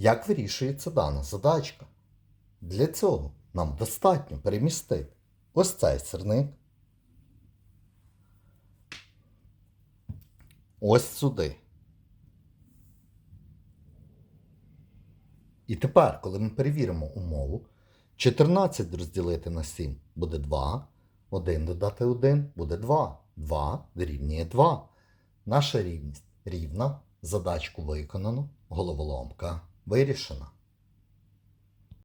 Як вирішується дана задачка? Для цього нам достатньо перемістити ось цей сирник ось сюди. І тепер, коли ми перевіримо умову, 14 розділити на 7 буде 2, 1 додати 1 буде 2, 2 дорівнює 2. Наша рівність рівна, задачку виконано, головоломка вирішена.